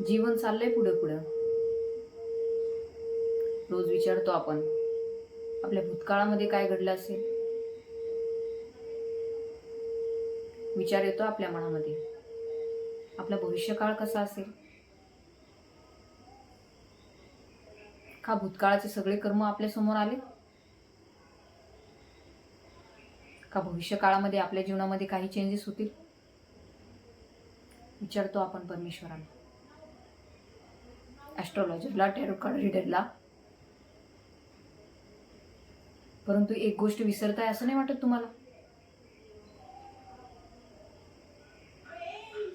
जीवन चाललंय पुढं पुढं. रोज विचारतो आपण आपल्या भूतकाळामध्ये काय घडलं असेल? विचार येतो आपल्या मनामध्ये. आपला भविष्यकाळ कसा असेल? का भूतकाळाचे सगळे कर्म आपल्यासमोर आले? का भविष्य काळामध्ये आपल्या जीवनामध्ये काही चेंजेस होतील? विचारतो आपण परमेश्वराला. ॲस्ट्रॉलॉजरला टॅरो कार्ड परंतु एक गोष्ट विसरताय असं नाही वाटत तुम्हाला?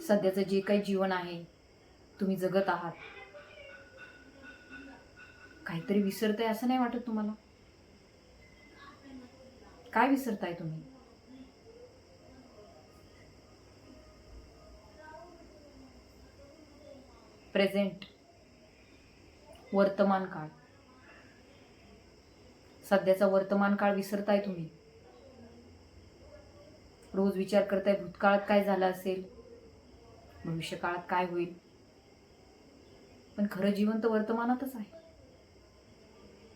सध्याचं जे काही जीवन आहे तुम्ही जगत आहात. काहीतरी विसरताय असं नाही वाटत तुम्हाला? काय विसरताय तुम्ही? प्रेझेंट वर्तमान काळ. सध्याचा वर्तमान काळ विसरताय तुम्ही. रोज विचार करताय भूतकाळात काय झालं असेल? भविष्य काळात काय होईल? पण खरं जीवन तर वर्तमानातच आहे.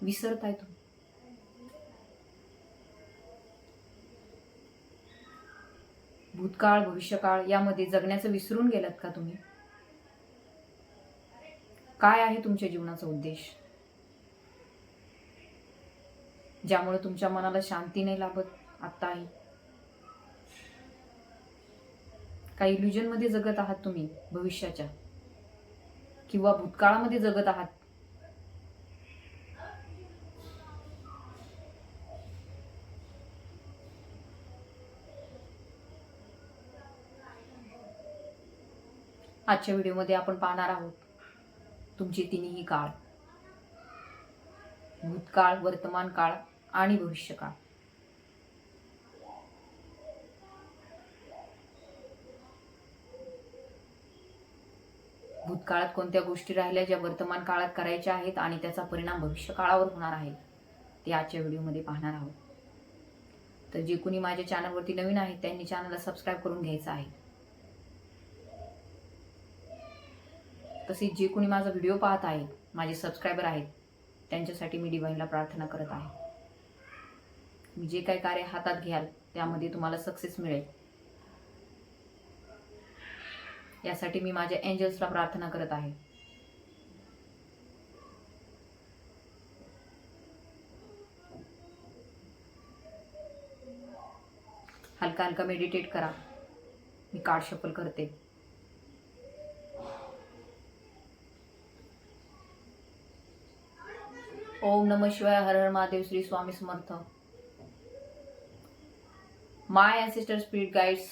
विसरताय तुम्ही. भूतकाळ भविष्यकाळ यामध्ये जगण्याचं विसरून गेलात का तुम्ही? काय आहे तुमच्या जीवनाचा उद्देश? ज्यामुळे तुमच्या मनाला शांती नाही लाभत आत्ताही? काही इल्युजनमध्ये जगत आहात तुम्ही भविष्याच्या? किंवा भूतकाळामध्ये जगत आहात? आजच्या व्हिडिओमध्ये आपण पाहणार आहोत तुमची तिन्ही काळ. भूतकाळ वर्तमान काळ आणि भविष्यकाळ. भूतकाळात कोणत्या गोष्टी राहिल्या ज्या वर्तमान काळात करायच्या आहेत आणि त्याचा परिणाम भविष्य काळावर होणार आहे ते आजच्या व्हिडिओमध्ये पाहणार आहोत. तर जे कोणी माझ्या चॅनलवरती नवीन आहेत त्यांनी चॅनलला सबस्क्राईब करून घ्यायचं आहे. तसेच जे कोणी माझा व्हिडिओ पाहत आहेत माझे सबस्क्रायबर आहेत त्यांच्यासाठी मी डिवाईनला प्रार्थना करत आहे. मी जे काही कार्य हातात घ्याल त्यामध्ये तुम्हाला सक्सेस मिळेल. यासाठी मी माझ्या एंजल्सला प्रार्थना करत आहे. हलका हलका मेडिटेट करा. मी कार्ड शफल करते. ओम नम शिवाय हर हर Mahadev Shri Swami Samarth my ancestor spirit guides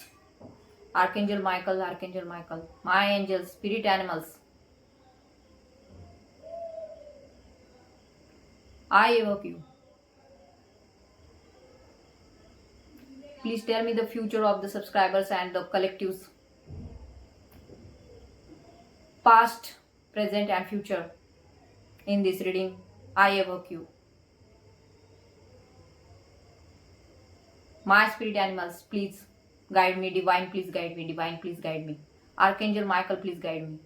archangel michael archangel michael my angels spirit animals i evoke you please tell me the future of the subscribers and the collectives past present and future in this reading I evoke you. My spirit animals, please guide me. Divine, please guide me. Divine, please guide me. Archangel Michael, please guide me.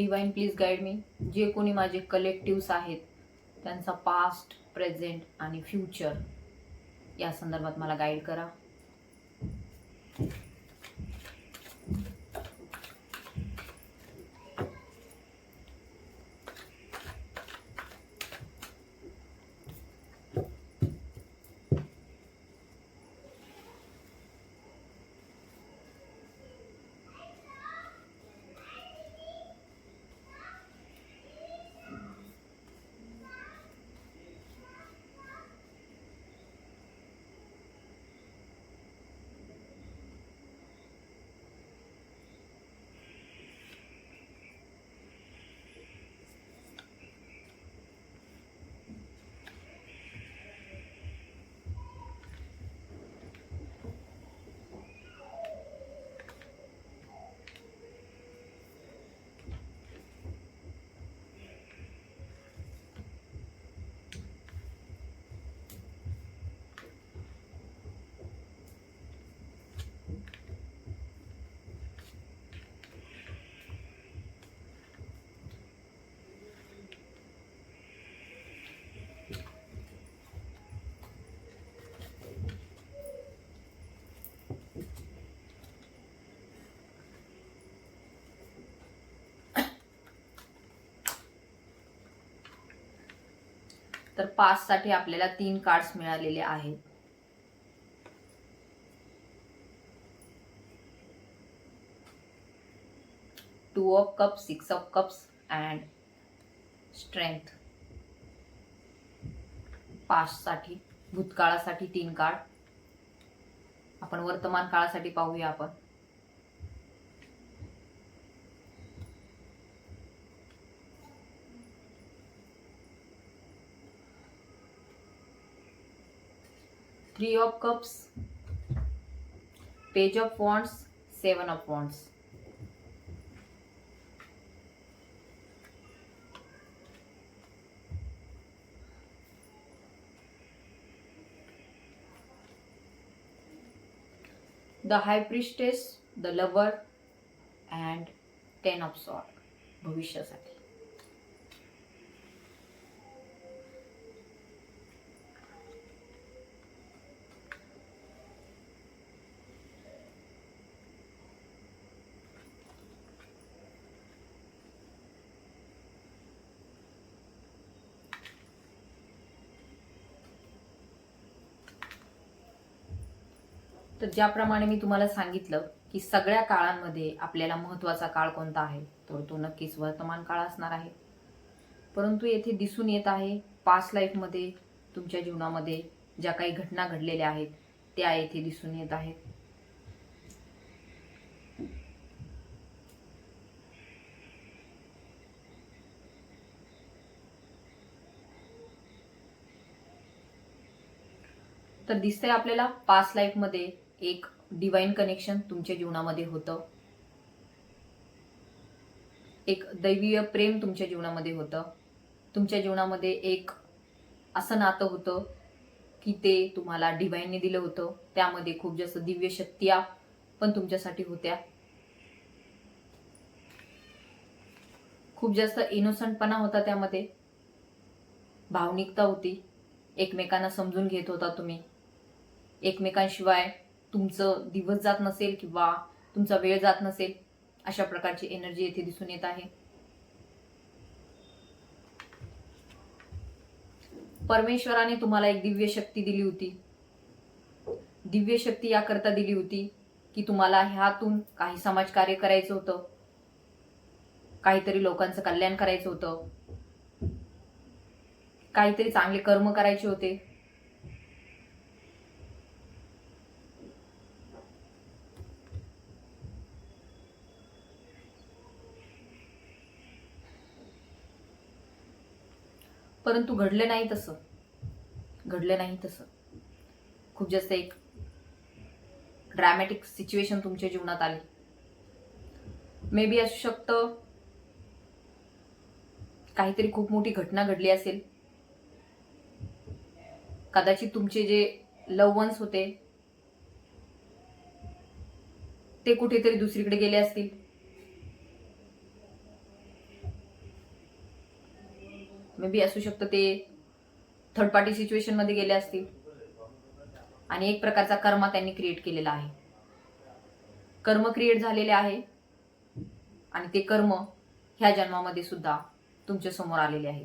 Divine please guide me जे कोणी माझे collectives आहेत त्यांचा past present आणि future या संदर्भात मला guide करा. तर पाचसाठी आपल्याला तीन कार्ड्स मिळालेले आहेत. Two of cups six of cups and strength पाचसाठी भूतकाळासाठी तीन कार्ड आपण वर्तमान काळासाठी पाहूया आपण. three of cups page of wands seven of wands the high priestess the lover and ten of swords भविष्यासाठी तर ज्याप्रमाणे मी तुम्हाला सांगितलं की सगळ्या काळांमध्ये आपल्याला महत्त्वाचा काळ कोणता आहे तर तो नक्कीच वर्तमान काळ असणार आहे. परंतु येथे दिसून येत आहे पास्ट लाईफमध्ये तुमच्या जीवनामध्ये ज्या काही घटना घडलेल्या आहेत त्या येथे दिसून येत आहेत. तर दिसतंय आपल्याला पास्ट लाईफमध्ये एक डिवाईन कनेक्शन तुमच्या जीवनामध्ये होतं. एक दैवीय प्रेम तुमच्या जीवनामध्ये होतं. तुमच्या जीवनामध्ये एक असं नातं होतं की ते तुम्हाला डिवाईनने दिलं होतं. त्यामध्ये खूप जास्त दिव्य शक्त्या पण तुमच्यासाठी होत्या. खूप जास्त इनोसंटपणा होता त्यामध्ये. भावनिकता होती. एकमेकांना समजून घेत होता तुम्ही. एकमेकांशिवाय तुमचं दिवस जात नसेल किंवा तुमचा वेळ जात नसेल अशा प्रकारची एनर्जी येथे दिसून येत आहे. परमेश्वराने तुम्हाला एक दिव्य शक्ती दिली होती. दिव्य शक्ती याकरता दिली होती की तुम्हाला ह्यातून काही समाज कार्य करायचं होतं. काहीतरी लोकांचं कल्याण करायचं होतं. काहीतरी चांगले कर्म करायचे होते. परंतु घडलं नाही तसं. घडलं नाही तसं. खूप जास्त एक ड्रॅमॅटिक सिच्युएशन तुमच्या जीवनात आली. मे बी असू शकतं काहीतरी खूप मोठी घटना घडली असेल. कदाचित तुमचे जे लव वन्स होते ते कुठेतरी दुसरीकडे गेले असतील. मे बी असू शकतं ते थर्ड पार्टी सिच्युएशनमध्ये गेले असतील. आणि एक प्रकारचा कर्मा त्यांनी क्रिएट केलेला आहे. कर्म क्रिएट झालेले आहे. आणि ते कर्म ह्या जन्मामध्ये सुद्धा तुमच्यासमोर आलेले आहे.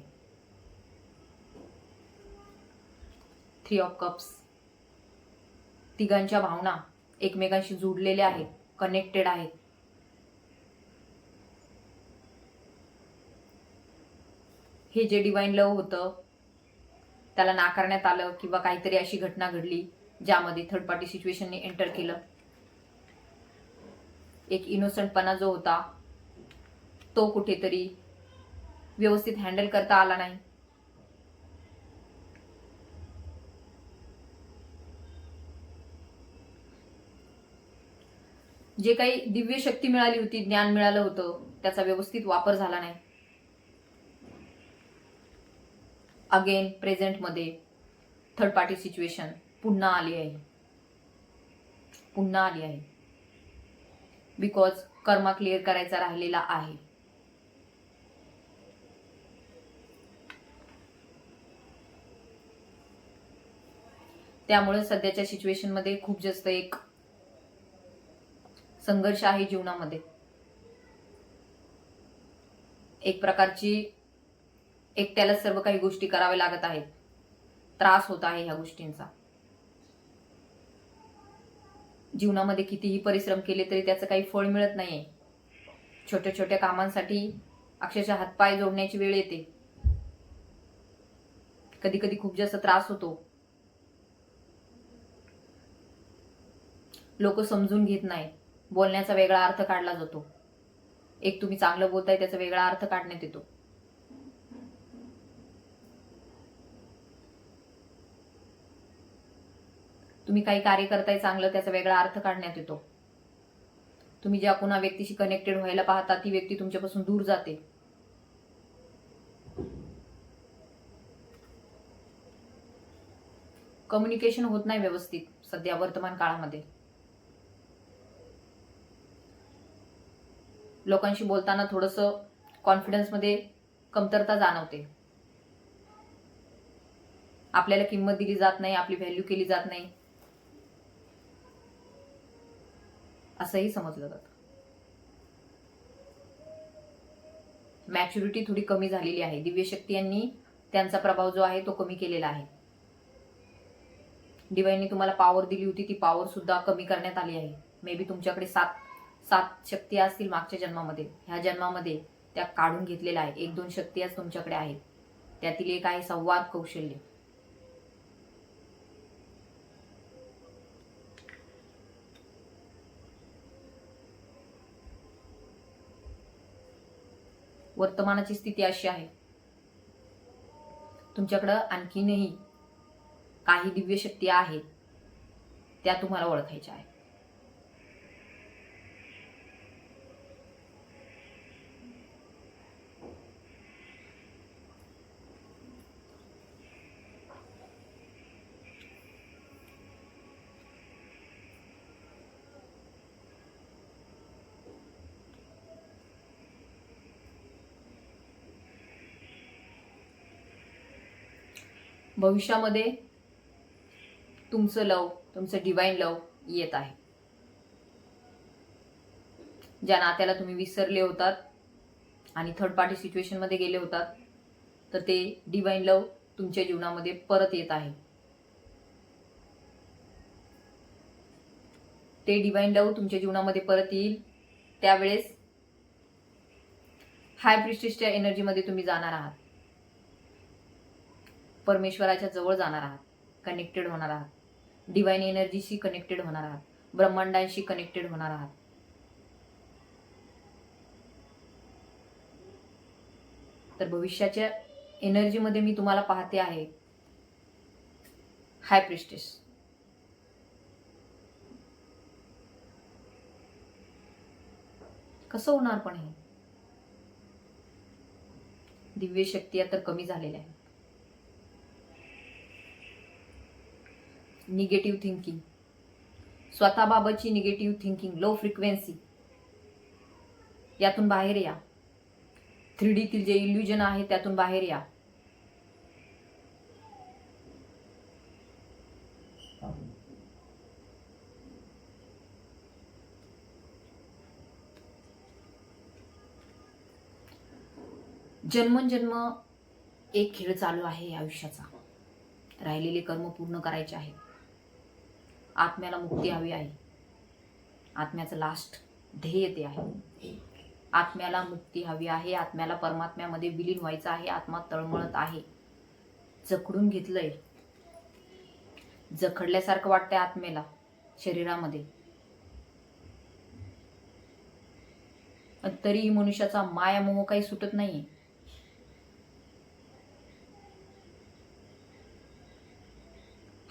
थ्री ऑफ कप्स तिघांच्या भावना एकमेकांशी जुडलेल्या आहेत कनेक्टेड आहेत. हे जे डिवाइन लव होतं त्याला नाकारण्यात आलं किंवा काहीतरी अशी घटना घडली ज्यामध्ये थर्ड पार्टी सिच्युएशनने एंटर केलं. एक इनोसंटपणा जो होता तो कुठेतरी व्यवस्थित हँडल करता आला नाही. जे काही दिव्य शक्ती मिळाली होती ज्ञान मिळालं होतं त्याचा व्यवस्थित वापर झाला नाही. अगेन प्रेझेंटमध्ये थर्ड पार्टी सिच्युएशन पुन्हा आली आहे. पुन्हा आली आहे. बिकॉज कर्मा क्लिअर करायचा राहिलेला आहे. त्यामुळे सध्याच्या सिच्युएशनमध्ये खूप जास्त एक संघर्ष आहे जीवनामध्ये. एक प्रकारची एकट्याला सर्व काही गोष्टी कराव्या लागत आहेत. त्रास होत आहे ह्या गोष्टींचा. जीवनामध्ये कितीही परिश्रम केले तरी त्याचं काही फळ मिळत नाहीये. छोट्या छोट्या कामांसाठी अक्षरशः हातपाय जोडण्याची वेळ येते. कधी कधी खूप जास्त त्रास होतो. लोक समजून घेत नाही. बोलण्याचा वेगळा अर्थ काढला जातो. एक तुम्ही चांगलं बोलताय त्याचा वेगळा अर्थ काढण्यात येतो. तुम्ही काही कार्य करताय चांगलं त्याचा वेगळा अर्थ काढण्यात येतो. तुम्ही ज्या कुणा व्यक्तीशी कनेक्टेड व्हायला पाहता ती व्यक्ती तुमच्यापासून दूर जाते. कम्युनिकेशन होत नाही व्यवस्थित सध्या वर्तमान काळामध्ये. लोकांशी बोलताना थोडस कॉन्फिडन्समध्ये कमतरता जाणवते. आपल्याला किंमत दिली जात नाही आपली व्हॅल्यू केली जात नाही. असंही समजलं जातं. मॅच्युरिटी थोडी कमी झालेली आहे. दिव्यशक्ती यांनी त्यांचा प्रभाव जो आहे तो कमी केलेला आहे. डिवाईननी तुम्हाला पॉवर दिली होती ती पॉवर सुद्धा कमी करण्यात आली आहे. मे बी तुमच्याकडे सात सात शक्ती असतील मागच्या जन्मामध्ये. ह्या जन्मामध्ये त्या काढून घेतलेल्या आहे एक दोन शक्ती आज तुमच्याकडे आहेत. त्यातील एक आहे संवाद कौशल्य. वर्तमानाची स्थिती अशी आहे. तुमच्याकडं आणखीनही काही दिव्य शक्ती आहेत त्या तुम्हाला ओळखायच्या आहेत. भविष्यामध्ये तुमचं लव तुमचं डिवाईन लव येत आहे. ज्या नात्याला तुम्ही विसरले होतात आणि थर्ड पार्टी सिच्युएशनमध्ये गेले होतात तर ते डिवाईन लव तुमच्या जीवनामध्ये परत येत आहे. ते डिवाईन लव तुमच्या जीवनामध्ये परत येईल. त्यावेळेस हाय प्रिस्टिसच्या एनर्जीमध्ये तुम्ही जाणार आहात. परमेश्वराच्या जवळ जाणार आहात कनेक्टेड होणार आहात. डिवाईन एनर्जीशी कनेक्टेड होणार आहात. ब्रह्मांडांशी कनेक्टेड होणार आहात. तर भविष्याच्या एनर्जीमध्ये मी तुम्हाला पाहते आहे हाय प्रिस्टेस कसं होणार पण हे? दिव्य शक्ती आता कमी झालेल्या आहे निगेटिव्ह थिंकिंग. स्वतःबाबतची निगेटिव्ह थिंकिंग लो फ्रिक्वेन्सी यातून बाहेर या. थ्री डीतील जे इल्युजन आहे त्यातून बाहेर या. जन्मोजन्म एक खेळ चालू आहे आयुष्याचा. राहिलेले कर्म पूर्ण करायचे आहे आत्म्याला मुक्ती हवी आहे. आत्म्याचं लास्ट ध्येय ते आहे. आत्म्याला मुक्ती हवी आहे. आत्म्याला परमात्म्यामध्ये विलीन व्हायचं आहे. आत्मा तळमळत आहे. जखडून घेतलंय. जखडल्यासारखं वाटतंय आत्म्याला शरीरामध्ये. तरीही मनुष्याचा माया मोह काही सुटत नाहीये.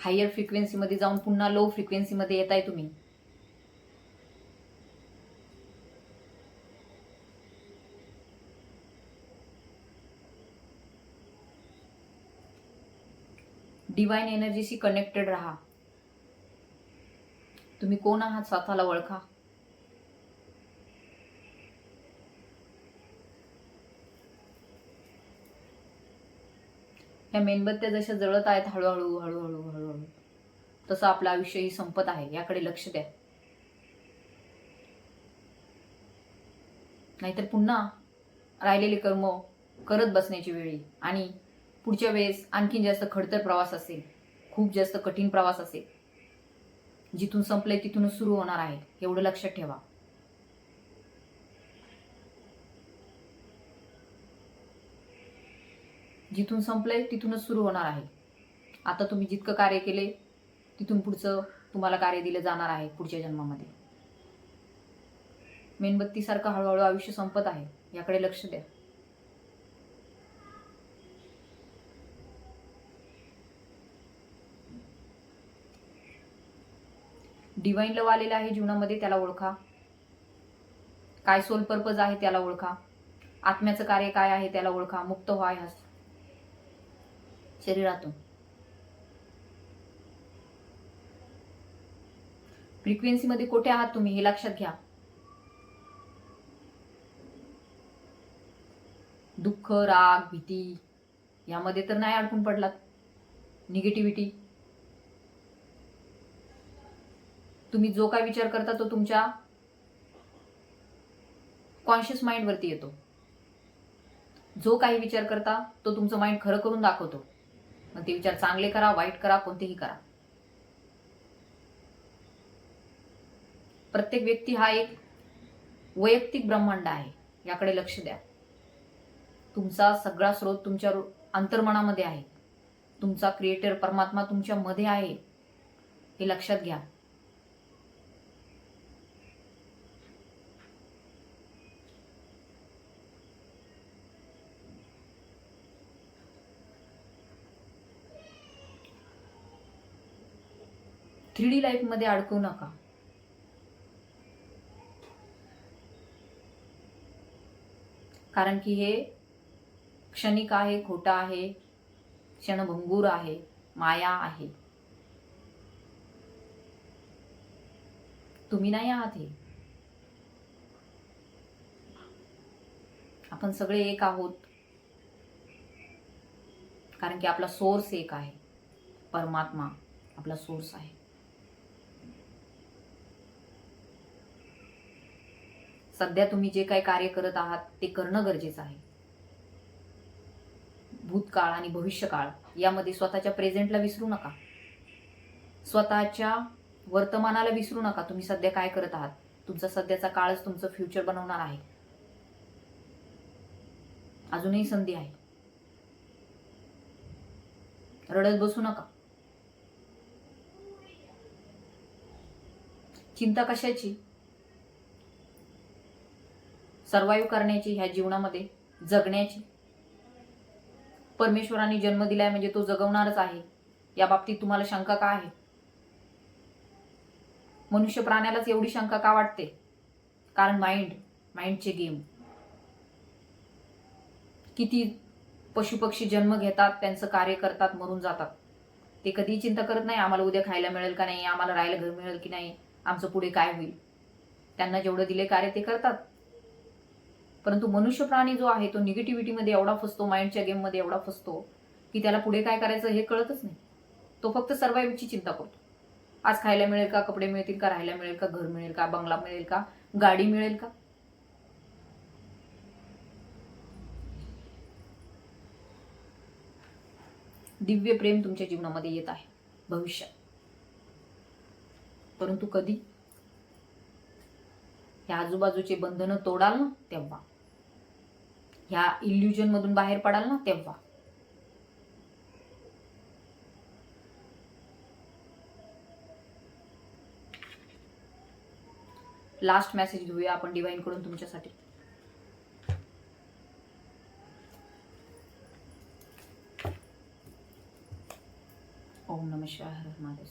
हायर फ्रिक्वेन्सीमध्ये जाऊन पुन्हा लो फ्रिक्वेन्सीमध्ये येत आहे तुम्ही डिवाइन एनर्जीशी कनेक्टेड राहा. तुम्ही कोण आहात? स्वतःला ओळखा. ह्या मेणबत्त्या जशा जळत आहेत हळूहळू हळूहळू हळूहळू. तसं आपलं आयुष्यही संपत आहे याकडे लक्ष द्या. नाहीतर पुन्हा राहिलेले कर्म करत बसण्याची वेळी आणि पुढच्या वेळेस आणखीन जास्त खडतर प्रवास असेल खूप जास्त कठीण प्रवास असेल जिथून संपले तिथूनच सुरू होणार आहे एवढं लक्षात ठेवा. जिथून संपलंय तिथूनच सुरू होणार आहे. आता तुम्ही जितकं कार्य केले तिथून पुढचं तुम्हाला कार्य दिलं जाणार आहे पुढच्या जन्मामध्ये. मेणबत्तीसारखं हळूहळू आयुष्य संपत आहे याकडे लक्ष द्या. डिवाईन लव आलेलं आहे जीवनामध्ये त्याला ओळखा. काय सोल पर्पज आहे त्याला ओळखा. आत्म्याचं कार्य काय आहे त्याला ओळखा. मुक्त व्हा ह्या शरीरातून. फ्रिक्वेन्सीमध्ये कुठे आहात तुम्ही हे लक्षात घ्या. दुःख राग भीती यामध्ये तर नाही अडकून पडलात. निगेटिव्हिटी तुम्ही जो काय विचार करता तो तुमच्या कॉन्शियस माइंडवरती येतो. जो काही विचार करता तो तुमचं माइंड खरं करून दाखवतो. मग ते विचार चांगले करा वाईट करा कोणतेही करा. प्रत्येक व्यक्ती हा एक वैयक्तिक ब्रह्मांड आहे याकडे लक्ष द्या. तुमचा सगळा स्रोत तुमच्या अंतर्मनामध्ये आहे. तुमचा क्रिएटर परमात्मा तुमच्यामध्ये आहे हे लक्षात घ्या. थ्री डी लाईफमध्ये अडकू नका. कारण की हे क्षणिक आहे खोटा आहे क्षणभंगूर आहे माया आहे. तुम्ही नाही आहात हे. आपण सगळे एक आहोत. कारण की आपला सोर्स एक आहे. परमात्मा आपला सोर्स आहे. सध्या तुम्ही जे काही कार्य करत आहात ते करणं गरजेचं आहे. भूतकाळ आणि भविष्यकाळ यामध्ये स्वतःच्या प्रेझेंटला विसरू नका. स्वतःच्या वर्तमानाला विसरू नका. तुम्ही सध्या काय करत आहात? तुमचा सध्याचा काळच तुमचं फ्युचर बनवणार आहे. अजूनही संधी आहे. रडत बसू नका. चिंता कशाची? सर्वाईव्ह करण्याची ह्या जीवनामध्ये जगण्याची. परमेश्वराने जन्म दिलाय म्हणजे तो जगवणारच आहे. या बाबतीत तुम्हाला शंका का आहे? मनुष्य प्राण्यालाच एवढी शंका का वाटते? कारण माइंड माइंडचे गेम किती पशुपक्षी जन्म घेतात त्यांचं कार्य करतात मरून जातात. ते कधीही चिंता करत नाही आम्हाला उद्या खायला मिळेल का नाही आम्हाला राहायला घर मिळेल की नाही आमचं पुढे काय होईल? त्यांना जेवढं दिले कार्य ते करतात. परंतु मनुष्य प्राणी जो आहे तो निगेटिव्हिटीमध्ये एवढा फसतो माइंडच्या गेममध्ये एवढा फसतो की त्याला पुढे काय करायचं हे कळतच नाही. तो फक्त सर्वाईव्हची चिंता करतो. आज खायला मिळेल का कपडे मिळतील का राहायला मिळेल का घर मिळेल का बंगला मिळेल का गाडी मिळेल का? दिव्य प्रेम तुमच्या जीवनामध्ये येत आहे भविष्यात. परंतु कधी? या आजूबाजूचे बंधनं तोडाल ना तेव्हा. ह्या इल्युजन मधून बाहेर पडाल ना तेव्हा. लास्ट मेसेज घेऊया आपण डिवाइनकडून तुमच्यासाठी. ओम नम शिवाय हर महादेव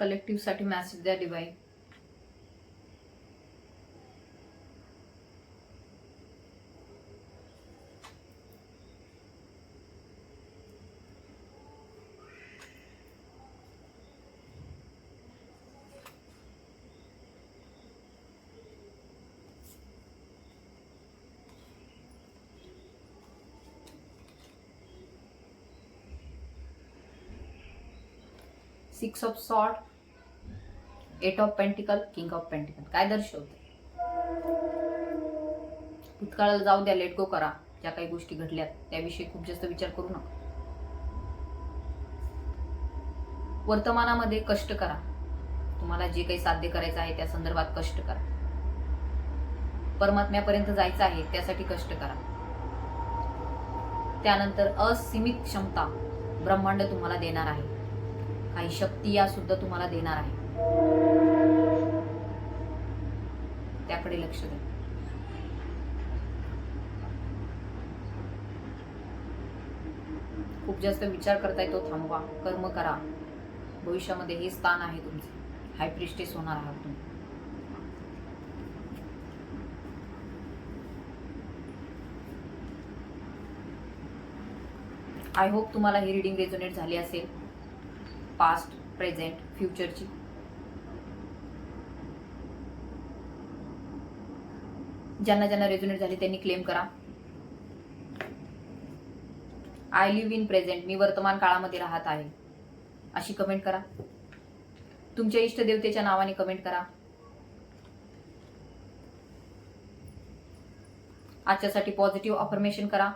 कलेक्टिव्हसाठी मॅसेज द्या divine six of sword eight of pentacle king of pentacle. काय दर्शवते? भूतकाळाला जाऊ द्या लेट गो करा. ज्या काही गोष्टी घडल्यात त्याविषयी खूप जास्त विचार करू नका. वर्तमानामध्ये कष्ट करा. तुम्हाला जे काही साध्य करायचं आहे त्या संदर्भात कष्ट करा. परमात्म्यापर्यंत जायचं आहे त्यासाठी कष्ट करा. त्यानंतर असीमित क्षमता ब्रह्मांड तुम्हाला देणार आहे. काही शक्ती या सुद्धा तुम्हाला देणार आहे. त्याकडे लक्ष द्या. खूप जास्त विचार करताय तो थांबवा. कर्म करा. भविष्यामध्ये हे स्थान आहे तुमचे. हाय प्रिस्टेस होणार आहात तुम्ही. आय होप तुम्हाला ही रिडिंग रेझोनेट झाली असेल. पास्ट प्रेझेंट फ्युचरची ज्यांना ज्यांना रेझोनेट झाली त्यांनी क्लेम करा. आय लिव्ह इन प्रेझेंट मी वर्तमान काळामध्ये राहत आहे. अशी कमेंट करा. तुमच्या इष्टदेवतेच्या नावाने कमेंट करा. आजच्यासाठी पॉझिटिव्ह अफर्मेशन करा.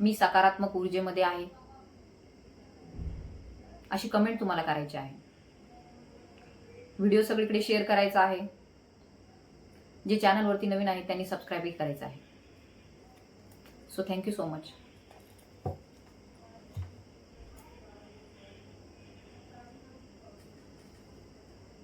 मी सकारात्मक ऊर्जेमध्ये आहे. अशी कमेंट तुम्हाला करायची आहे. व्हिडिओ सगळीकडे शेअर करायचा आहे. जे चॅनलवरती नवीन आहेत त्यांनी सबस्क्राईबही करायचं आहे. So thank you so much